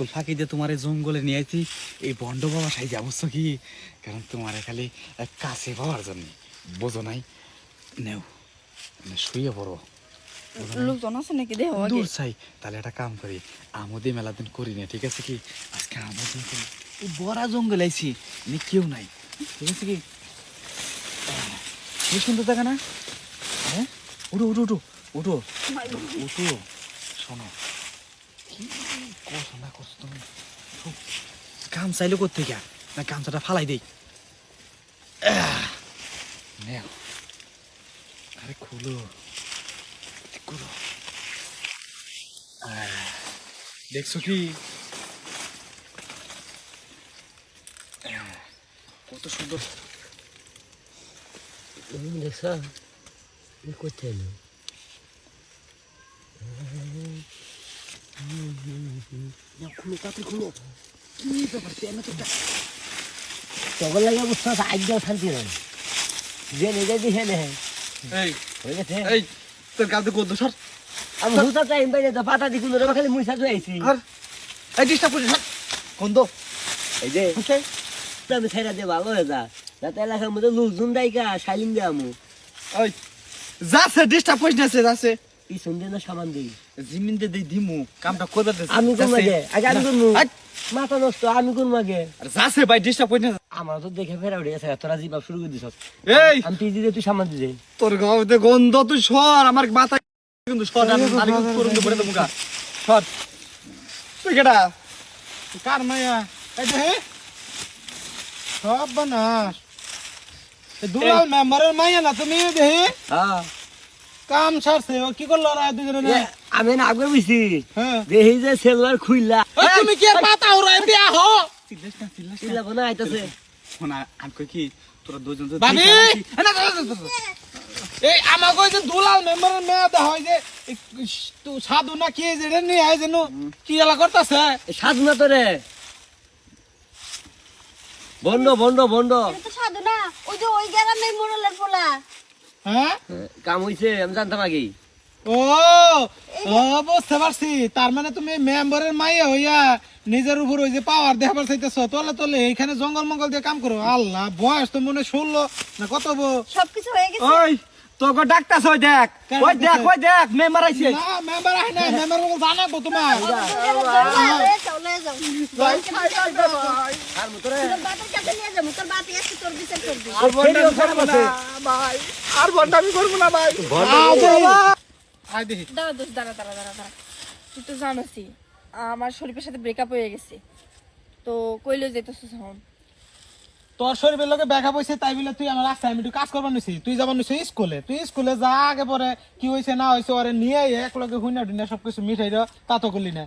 School ফাঁকি দিয়ে তোমার এই জঙ্গলে নিয়ে আইছি। এই বন্ড বাবা সাই যাবছ কি? কারণ তোমার খালি কাছে পাওয়ার জন্য। বোঝো নাই? নেও। মানে শুয়ে পড়ো। লোকজন আছে নাকি? দেহ দূর চাই তাহলে একটা কাম করি। আমদি মেলা দিন করি না ঠিক আছে কি? আজকে আমদি করি। এই বড়া জঙ্গল আইছি। নি কেউ নাই। ঠিক আছে কি? সুন্দর জায়গা না? হ্যাঁ? উঠো উঠো উঠো। উঠো। উঠো। শোনো। করছ না করছ তুমি। কাম চাইলে করতে গিয়া না, গামছাটা ফালাই দেই। নেও। আরে, খুলো। করো দেখছ কি? কত সুন্দর। দেখছ? এলো? খুলো তাড়াতাড়ি খুলো কি ব্যাপার তেমন তো তখন লাগে অবস্থা আজ্ঞা শান্তি নাই যে নিজে দিহে নেহে এই হয়ে গেছে এই তোর কাছে কত সর। আমি হুতা টাইম পাই না পাতা দিকুন রে খালি মুইসা তো আইছি। আর এই ডিস্টার্ব করিস সর। কোন দো এই যে ওকে তো আমি ছাইরা দিয়ে ভালো হয়ে যা। যাতে এলাকার মধ্যে লোকজন দাইকা শাইলিং দে আমু। ওই যাচ্ছে ডিস্টার্ব করিস না যাচ্ছে। এই সন্ধ্যে না সামান দিই? জিমিন দে দেই দিমু কামটা করবে দে আমি কোন মাগে? আগে আমি কোন মাথা নষ্ট আমি কোন মাগে? আর যাচ্ছে ভাই ডিস্টার্ব করিস না আমার তো দেখে ফেরা উঠে গেছে তোরা জিবা শুরু করে দিছ এই! আমি পিজি দিয়ে তুই সামান দিছে তোর গাওতে গন্ধ তুই সর আমার মাথা কিন্তু সর আমি তালি কিন্তু করুন তো পড়ে দেবো গা। সর। তুই কেডা? কার মায়া? এই দেখে সব বানাস। দুলাল মেম্বারের মাইয়া না তুমি দেখি হ্যাঁ। কাম সারছে ও কি করল ওরা দুজনে? আমি না আগে বুঝছি। হ্যাঁ। দেখি যে সেলুলার খুইলা। ওই তুমি কি আর পাতা উড়াই দিয়া হো? চিল্লাস না চিল্লাস চিল্লা কোনা আইতাছে শোনা আমি কই কি তোরা দুজন তো না। এই আমাকে যে দুলাল মেম্বারের মেয়া দেখ হয় যে তু সাধু না কি যে রে নিয়ে আয় যেন কি এলা করতেছে? সাধু না তোরে? বন্ড বন্ড বন্ড সাধু না ওই যে ওই গ্রামের মোড়লের পোলা। হ্যাঁ? কাম হইছে আমি জানতাম আগেই। ও ও বুঝতে পারছি। তার মানে তুমি মেম্বারের মাইয়া হইয়া নিজের উপর ওই যে পাওয়ার দেখাবার চাইতেছ তলে তলে এইখানে জঙ্গল মঙ্গল দিয়ে কাম করো। আল্লাহ বয়স তো মনে ষোলো না কত বো সবকিছু হয়ে গেছে। ওই তোকে ডাকতাছ ওই দেখ। ওই দেখ? ওই দেখ মেম্বার আইছে। না মেম্বার আহে না মেম্বার মঙ্গল জানাব তোমার লয়ে যাও যাও আর মতরে তোর বাপের কাছে নিয়ে তোর বাপে আসছে তোর বিচার করবি। আর খারাপ আছে ভাই। আর বন্ডামি করব না ভাই। আয় দেখি। দাঁড়া দোষ দাঁড়া দাঁড়া দাঁড়া দাঁড়া। তুই তো জানোসই আমার শরীফের সাথে ব্রেকআপ হয়ে গেছে। তো কইলো যেতেছিস হন। তোর শরীরের লোকে পয়সা তাই বলে তুই আমার রাস্তায় আমি একটু কাজ করবার নিছি। তুই যাবার নিছি স্কুলে? তুই স্কুলে যা আগে পরে কি হয়েছে না হয়েছে ওরে নিয়ে এক লগে হুইনা টুইনা সবকিছু মিঠাই তা তো করলি না।